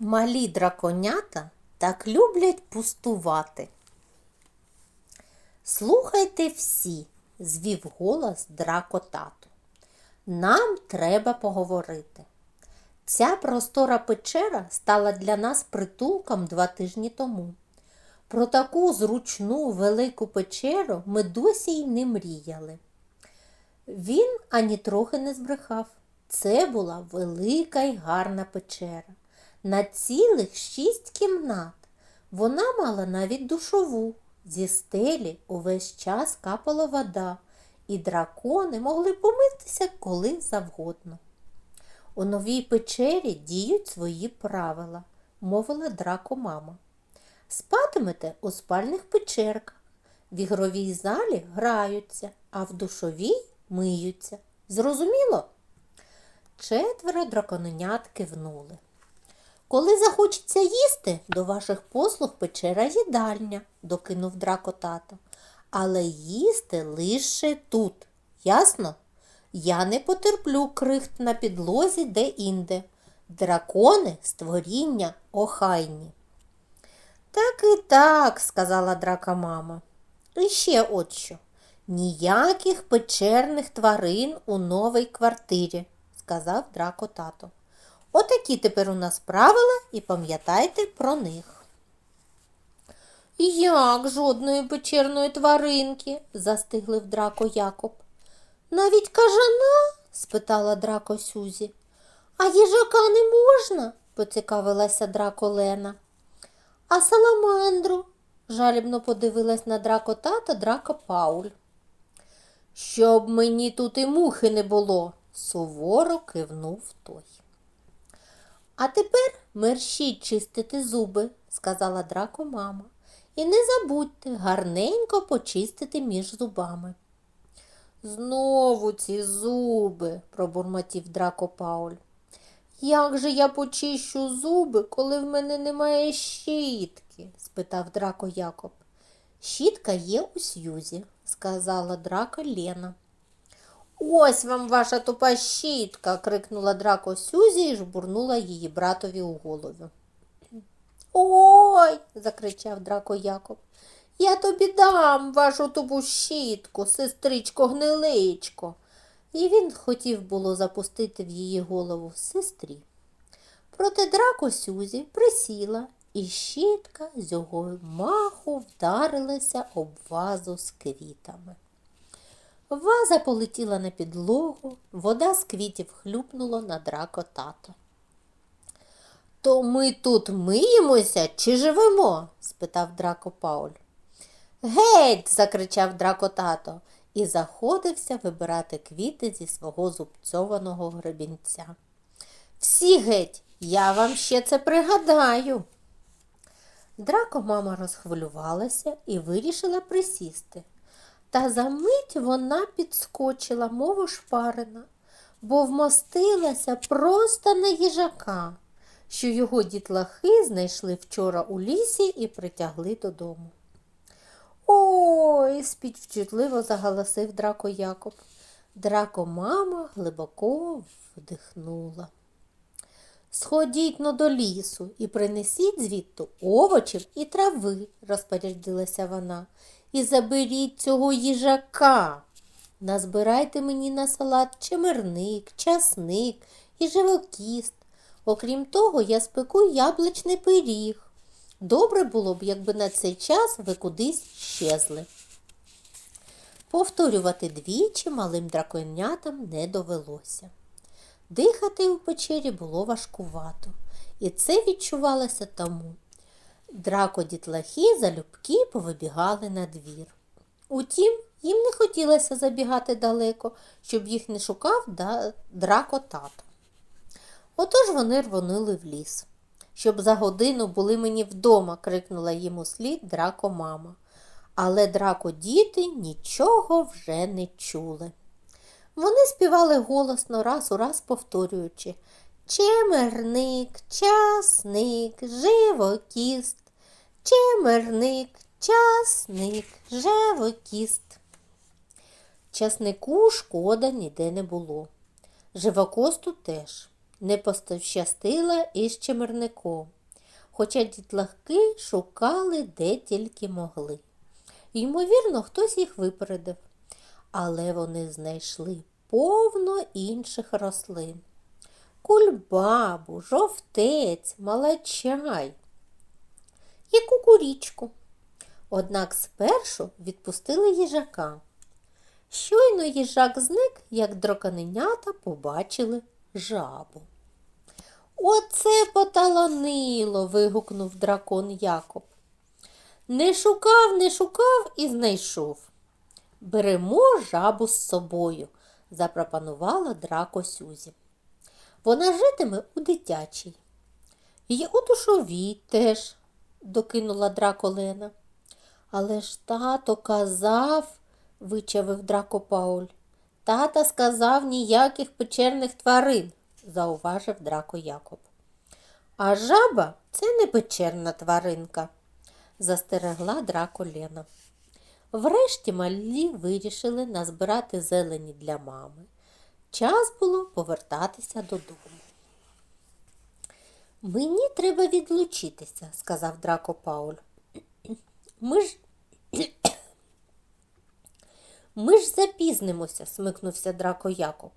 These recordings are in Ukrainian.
Малі драконята так люблять пустувати. Слухайте всі, звів голос дракотату. Нам треба поговорити. Ця простора печера стала для нас притулком два тижні тому. Про таку зручну велику печеру ми досі й не мріяли. Він ані трохи не збрехав. Це була велика й гарна печера. На цілих шість кімнат. Вона мала навіть душову. Зі стелі увесь час капала вода, і дракони могли помитися коли завгодно. У новій печері діють свої правила, мовила дракомама. Спатимете у спальних печерках, в ігровій залі граються, а в душовій миються. Зрозуміло? Четверо драконенят кивнули. Коли захочеться їсти, до ваших послуг печера їдальня, докинув драко тато. Але їсти лише тут. Ясно? Я не потерплю крихт на підлозі де-інде. Дракони створіння охайні. Так і так, сказала драка мама. І ще от що. Ніяких печерних тварин у новій квартирі, сказав драко тато. Отакі тепер у нас правила і пам'ятайте про них. Як жодної печерної тваринки? застиглив драко Якоб. Навіть кажана? спитала драко Сюзі. А їжака не можна? поцікавилася драко Лена. А саламандру? жалібно подивилась на драко тата драко Пауль. Щоб мені тут і мухи не було, суворо кивнув той. А тепер мерщіть чистити зуби, сказала драко мама. І не забудьте гарненько почистити між зубами. Знову ці зуби, пробурмотів драко Пауль. Як же я почищу зуби, коли в мене немає щітки? спитав драко Якоб. Щітка є у Сюзі, сказала драко Лена. Ось вам ваша тупа щітка, крикнула драко Сюзі і жбурнула її братові у голову. Ой, закричав драко Якоб. Я тобі дам вашу тупу щітку, сестричко гниличко. І він хотів було запустити в її голову сестрі. Проте драко Сюзі присіла, і щітка з його маху вдарилася об вазу з квітами. Ваза полетіла на підлогу, вода з квітів хлюпнула на драко тато. То ми тут миємося чи живемо? спитав драко Пауль. Геть. закричав драко тато і заходився вибирати квіти зі свого зубцьованого гребінця. Всі геть, я вам ще це пригадаю. Драко мама розхвилювалася і вирішила присісти. Та за мить вона підскочила, мов шпарина, бо вмостилася просто на їжака, що його дітлахи знайшли вчора у лісі і притягли додому. Ой, співчутливо заголосив драко Якоб. Драко мама глибоко вдихнула. Сходіть но до лісу і принесіть звідти овочів і трави, розпорядилася вона, і заберіть цього їжака. Назбирайте мені на салат чемерник, часник і живокіст. Окрім того, я спеку яблучний пиріг. Добре було б, якби на цей час ви кудись щезли. Повторювати двічі малим драконятам не довелося. Дихати у печері було важкувато, і це відчувалося тому. Дракодітлахи залюбки повибігали на двір. Утім, їм не хотілося забігати далеко, щоб їх не шукав драко тато. Отож вони рвонули в ліс. Щоб за годину були мені вдома, крикнула їм у слід драко мама. Але драко діти нічого вже не чули. Вони співали голосно раз у раз повторюючи Чемерник, часник, живокіст, чемерник, часник, живокіст. Часнику шкода ніде не було. Живокосту теж. Не пощастила і з чимерником, хоча дітлахи шукали де тільки могли. Ймовірно, хтось їх випередив, але вони знайшли повно інших рослин. Кульбабу, жовтець, малачай і кукурічку. Однак спершу відпустили їжака. Щойно їжак зник, як драконенята побачили жабу. Оце поталанило. вигукнув дракон Якоб. Не шукав, не шукав і знайшов. Беремо жабу з собою, запропонувала драко Сюзі. Вона житиме у дитячій. І у душовій теж, докинула драко Лена. Але ж тато казав, вичавив драко Пауль. Тата сказав ніяких печерних тварин, зауважив драко Якоб. А жаба це не печерна тваринка, застерегла драко Лена. Врешті малі вирішили назбирати зелені для мами. Час було повертатися додому. Мені треба відлучитися, сказав драко Пауль. Ми ж ми ж запізнимося, смикнувся драко Якоб.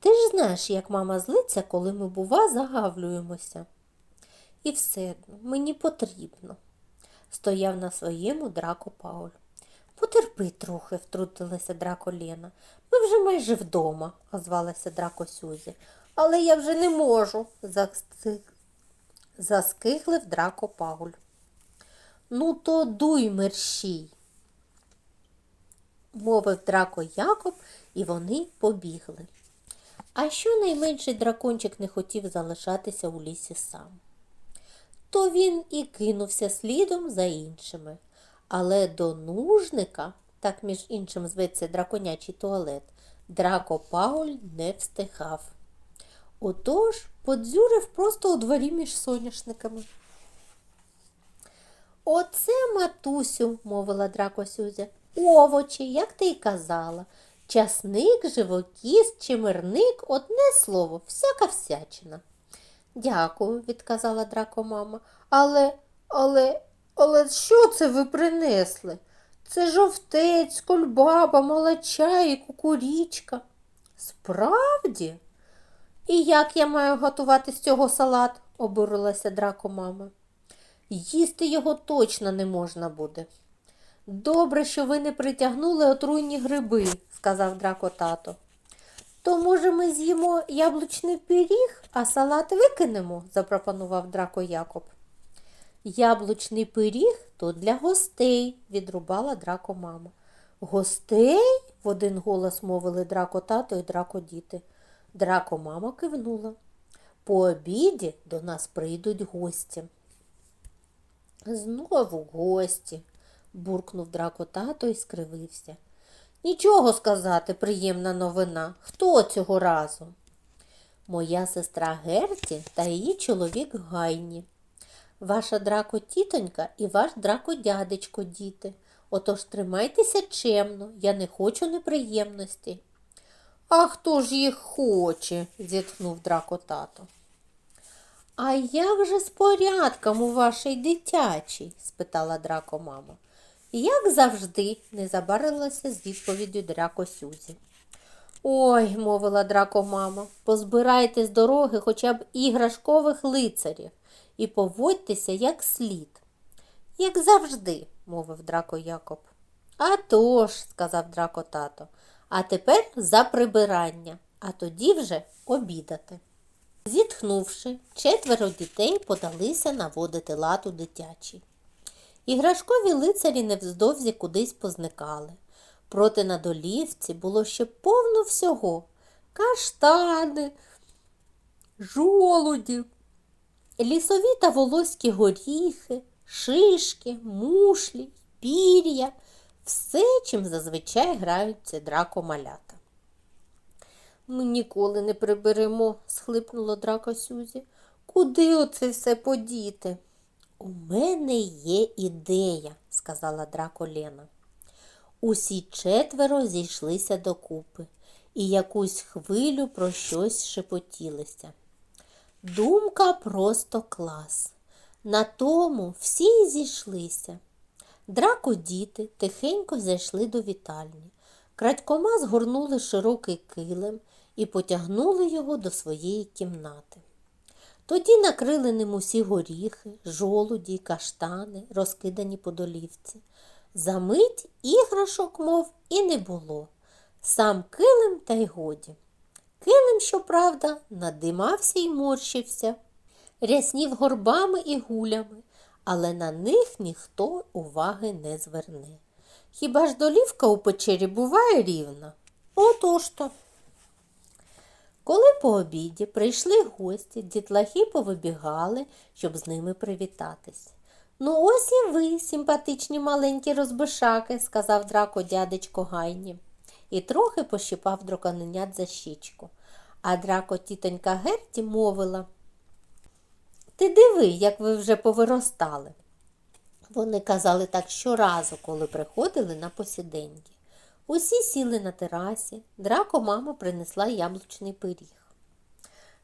Ти ж знаєш, як мама злиться, коли ми, бува, загавлюємося. І все одно мені потрібно, стояв на своєму драко Пауль. Потерпи трохи, втрутилася драко Лена. Ми вже майже вдома, озвалася драко Сюзі. Але я вже не можу, заскиглив драко Пауль. Ну, то дуй мерщій, мовив драко Якоб, і вони побігли. А що найменший дракончик не хотів залишатися у лісі сам. То він і кинувся слідом за іншими. Але до нужника, так між іншим зветься драконячий туалет, драко Пауль не встигав. Отож подзюрив просто у дворі між соняшниками. Оце, матусю, мовила драко Сюзя, овочі, як ти й казала. Часник, живокіст, чимирник, одне слово, всяка всячина. Дякую, відказала драко мама. Але, але, але що це ви принесли? Це жовтець, кольбаба, молоча і кукурічка. Справді? І як я маю готувати з цього салат? обурилася драко мама. Їсти його точно не можна буде. Добре, що ви не притягнули отруйні гриби, сказав драко тато. То, може, ми з'їмо яблучний пиріг, а салат викинемо, запропонував драко Якоб. Яблучний пиріг то для гостей, відрубала драко мама. Гостей? в один голос мовили драко тато і драко діти. Драко мама кивнула. По обіді до нас прийдуть гості. Знову гості, буркнув драко тато і скривився. Нічого сказати, приємна новина. Хто цього разу? Моя сестра Герті та її чоловік Гайні. Ваша драко тітонька і ваш драко дядечко, діти. Отож тримайтеся чемно, я не хочу неприємності. А хто ж їх хоче? зітхнув драко тато. А як же з порядком у вашій дитячій? спитала драко мама. Як завжди, не забарилася з відповіддю драко Сюзі. Ой, мовила драко мама, позбирайте з дороги хоча б іграшкових лицарів і поводьтеся як слід. Як завжди, мовив драко Якоб. «А тож», – сказав драко тато, а тепер за прибирання, а тоді вже обідати. Зітхнувши, четверо дітей подалися наводити лад у. Іграшкові лицарі невздовзі кудись позникали. Проти на долівці було ще повно всього каштани, жолуді, лісові та волоські горіхи, шишки, мушлі, пір'я, все, чим зазвичай граються дракомалята. Ми ніколи не приберемо, схлипнула драка Сюзі. Куди оце все подіти? У мене є ідея, сказала драко Лена. Усі четверо зійшлися докупи і якусь хвилю про щось шепотілися. Думка просто клас. На тому всі зійшлися. Драко діти тихенько зайшли до вітальні. Крадькома згорнули широкий килим і потягнули його до своєї кімнати. Тоді накрили ним усі горіхи, жолуді каштани, розкидані по долівці. Замить іграшок, мов, і не було. Сам килим та й годі. Килим, щоправда, надимався й морщився, ряснів горбами і гулями, але на них ніхто уваги не зверне. Хіба ж долівка у печері буває рівна? Отож то. Коли по обіді прийшли гості, дітлахи повибігали, щоб з ними привітатись. Ну, ось і ви, симпатичні маленькі розбишаки, сказав драко дядечко Гайні, і трохи пощипав драконенят за щічку. А драко тітонька Герті мовила Ти диви, як ви вже повиростали. Вони казали так щоразу, коли приходили на посіденьки. Усі сіли на терасі, драко мама принесла яблучний пиріг.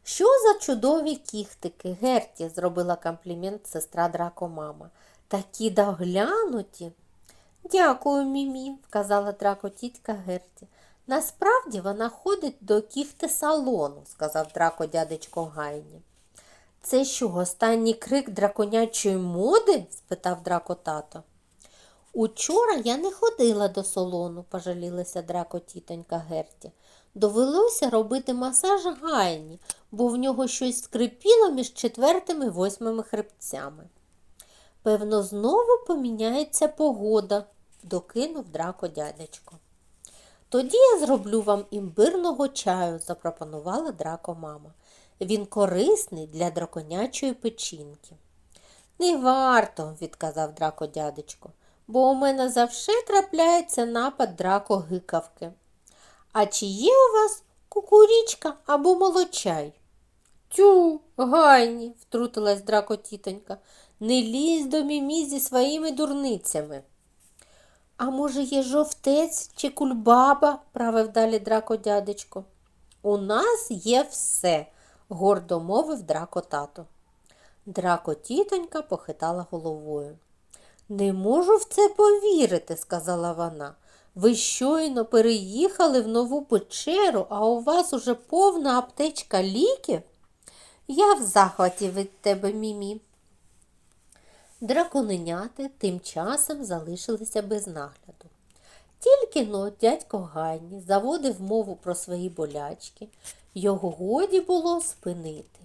Що за чудові кіхтики, Герті, зробила комплімент сестра драко мама. Такі доглянуті. Дякую, мімі, вказала драко тітка Герті. Насправді вона ходить до кіхти салону, сказав драко дядечко Гайні. Це що, останній крик драконячої моди? спитав драко тато. Учора я не ходила до салону, пожалілася драко тітонька Герті. Довелося робити масаж гайні, бо в нього щось скрипіло між четвертим і восьмими хребцями. Певно, знову поміняється погода, докинув драко дядечко. Тоді я зроблю вам імбирного чаю, запропонувала драко мама. Він корисний для драконячої печінки. Не варто, відказав драко дядечко, бо у мене завжди трапляється напад драко гикавки. А чи є у вас кукурічка або молочай? Тю, гайні, втрутилась драко тітонька, не лізь до мімі зі своїми дурницями. А може, є жовтець чи кульбаба, правив далі драко дядечко. У нас є все, гордо мовив драко тато. Драко тітонька похитала головою. Не можу в це повірити, сказала вона. Ви щойно переїхали в нову печеру, а у вас уже повна аптечка ліків? Я в захваті від тебе, мімі. Драконеняти тим часом залишилися без нагляду. Тільки но дядько Ганні заводив мову про свої болячки, його годі було спинити.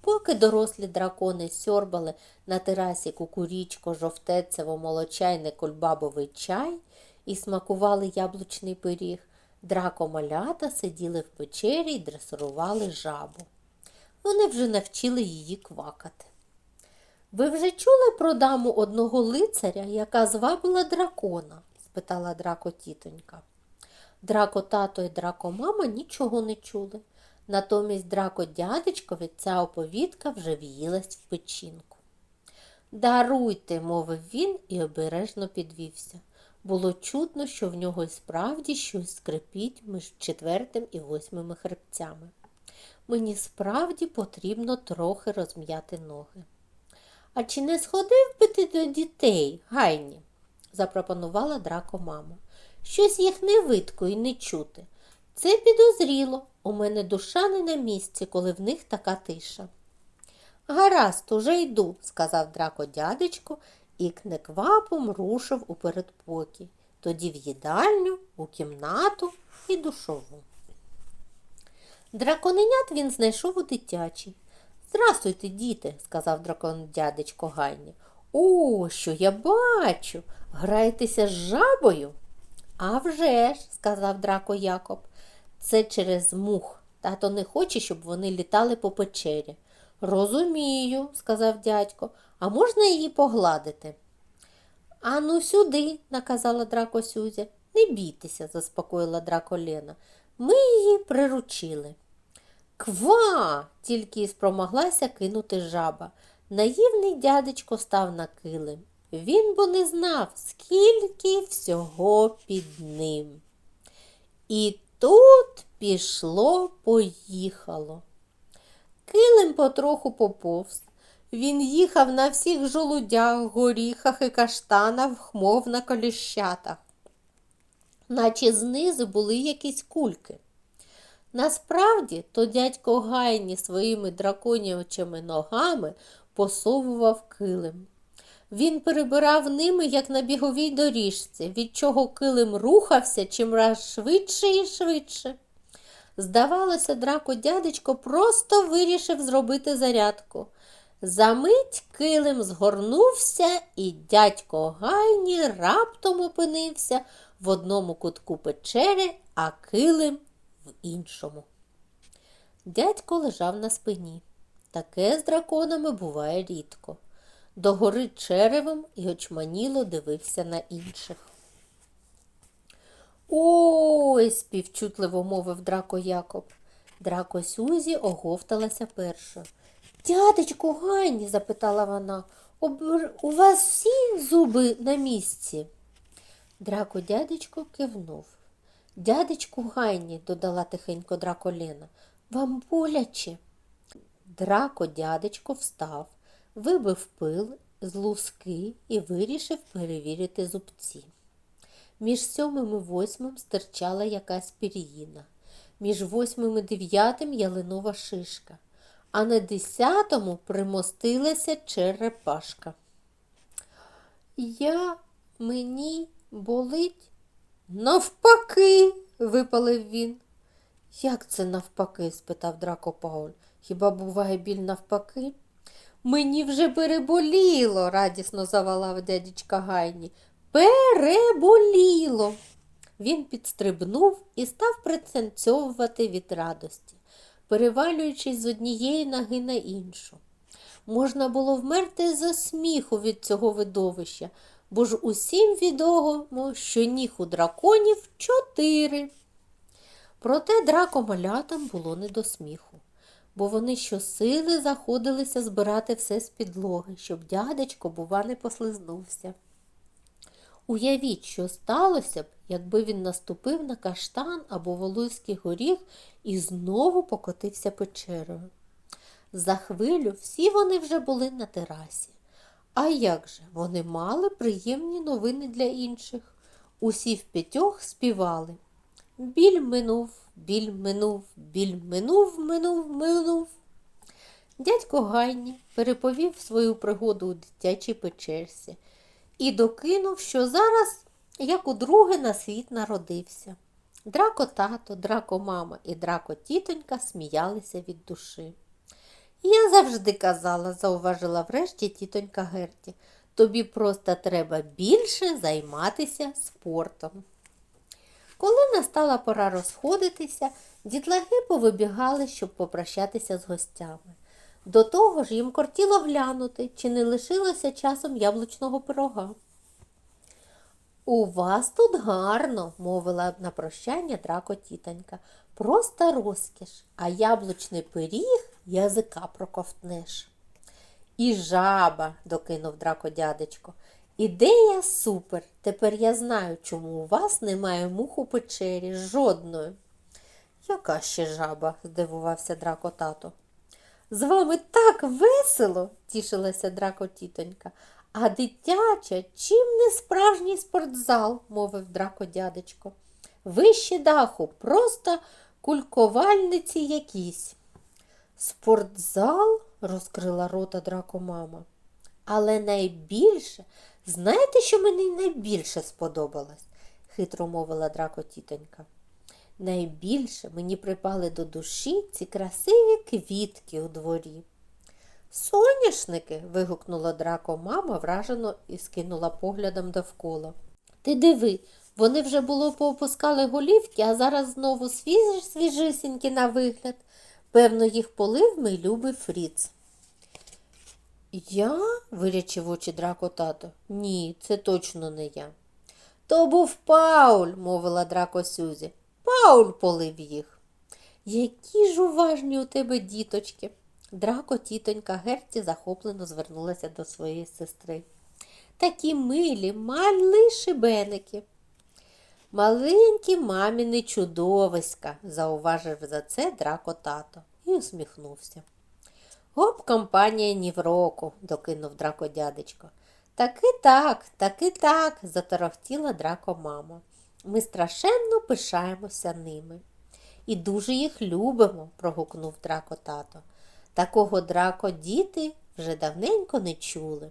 Поки дорослі дракони сьорбали на терасі кукурічко, жовтецево, молочайне кольбабовий чай і смакували яблучний пиріг, дракомалята сиділи в печері і дресирували жабу. Вони вже навчили її квакати. Ви вже чули про даму одного лицаря, яка звабила дракона? спитала драко тітонька. Драко тато і драко мама нічого не чули. Натомість драко дядечкові ця оповідка вже в'їлась в печінку. Даруйте, мовив він і обережно підвівся. Було чутно, що в нього й справді щось скрипіть між четвертим і восьмими хребцями. Мені справді потрібно трохи розм'яти ноги. А чи не сходив би ти до дітей, гайні? запропонувала драко мама. Щось їх не видко і не чути. Це підозріло. У мене душа не на місці, коли в них така тиша. Гаразд, уже йду, сказав драко дядечко і кнеквапом рушив у передпокій, тоді в їдальню, у кімнату і душову. Драконенят він знайшов у дитячій. Здрастуйте, діти, сказав дракон дядечко Гайні. О, що я бачу. Граєтеся з жабою? «А вже ж», – сказав драко Якоб. Це через мух. Тато не хоче, щоб вони літали по печері. Розумію, сказав дядько, а можна її погладити? Ану, сюди, наказала драко Сюзя. Не бійтеся, заспокоїла драко Лена. Ми її приручили. Ква! тільки спромоглася кинути жаба. Наївний дядечко став на килим. Він бо не знав, скільки всього під ним. І тут пішло, поїхало. Килим потроху поповз. Він їхав на всіх жолудях, горіхах і каштанах, мов на коліщатах, наче знизу були якісь кульки. Насправді, то дядько Гайні своїми драконячими ногами посовував килим. Він перебирав ними, як на біговій доріжці, від чого килим рухався чимраз швидше і швидше. Здавалося, драко дядечко просто вирішив зробити зарядку. Замить килим згорнувся, і дядько Гайні раптом опинився в одному кутку печери, а килим іншому. Дядько лежав на спині. Таке з драконами буває рідко. Догори черевом і очманіло дивився на інших. Ой, співчутливо мовив драко Якоб. Драко Сюзі оговталася першою. Дядечку Ганні, запитала вона, у вас всі зуби на місці? Драко дядечко кивнув. Дядечку Гайні, додала тихенько драко Лена, вам боляче. Драко дядечко встав, вибив пил з луски і вирішив перевірити зубці. Між сьомим і восьмим стирчала якась пір'їна, між восьмим і дев'ятим ялинова шишка, а на десятому примостилася черепашка. Я мені болить навпаки, випалив він. Як це навпаки? спитав Драко Пауль. Хіба буває біль навпаки? Мені вже переболіло, радісно завалав дядечка Гайні. Переболіло. Він підстрибнув і став приценцьовувати від радості, перевалюючись з однієї ноги на іншу. Можна було вмерти за сміху від цього видовища, бо ж усім відомо, що ніг у драконів чотири. Проте дракомалятам було не до сміху, бо вони щосили заходилися збирати все з підлоги, щоб дядечко, бува, не послизнувся. Уявіть, що сталося б, якби він наступив на каштан або волоський горіх і знову покотився печерою. За хвилю всі вони вже були на терасі. А як же, вони мали приємні новини для інших. Усі в п'ятьох співали. Біль минув, біль минув, біль минув, минув, минув. Дядько Гайні переповів свою пригоду у дитячій печерці і докинув, що зараз, як удруге, на світ народився. Драко тато, драко мама і драко тітонька сміялися від душі. Я завжди казала, зауважила врешті тітонька Герті, тобі просто треба більше займатися спортом. Коли настала пора розходитися, дітлаги повибігали, щоб попрощатися з гостями. До того ж їм кортіло глянути, чи не лишилося часом яблучного пирога. У вас тут гарно, мовила на прощання драко тітонька. Просто розкіш, а яблучний пиріг язика проковтнеш. І жаба, докинув драко дядечко. Ідея супер. Тепер я знаю, чому у вас немає мух у печері жодної. Яка ще жаба? здивувався драко тато. З вами так весело, тішилася драко тітонька. А дитяча, чим не справжній спортзал, мовив драко дядечко. Вище даху, просто кульковальниці якісь. Спортзал? розкрила рота драко мама. Але найбільше, знаєте, що мені найбільше сподобалось? хитро мовила драко тітонька. Найбільше мені припали до душі ці красиві квітки у дворі. Соняшники. вигукнула драко мама вражено і скинула поглядом довкола. Ти диви, вони вже було поопускали голівки, а зараз знову свіж, свіжисінькі на вигляд. Певно, їх полив мій любий Фріц. Я? вирячив очі драко тато. Ні, це точно не я. То був Пауль, мовила драко Сюзі. Пауль полив їх. Які ж уважні у тебе діточки. Драко тітонька Герці захоплено звернулася до своєї сестри. Такі милі, малі шибеники. Маленькі маміни чудовиська, зауважив за це драко тато і усміхнувся. Гоп компанія ні в року, докинув дракодядечко. Таки так, таки так, заторохтіла дракомама. Ми страшенно пишаємося ними. І дуже їх любимо, прогукнув драко тато. Такого драко діти вже давненько не чули.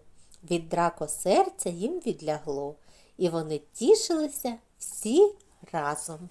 Від драко серця їм відлягло, і вони тішилися всі разом.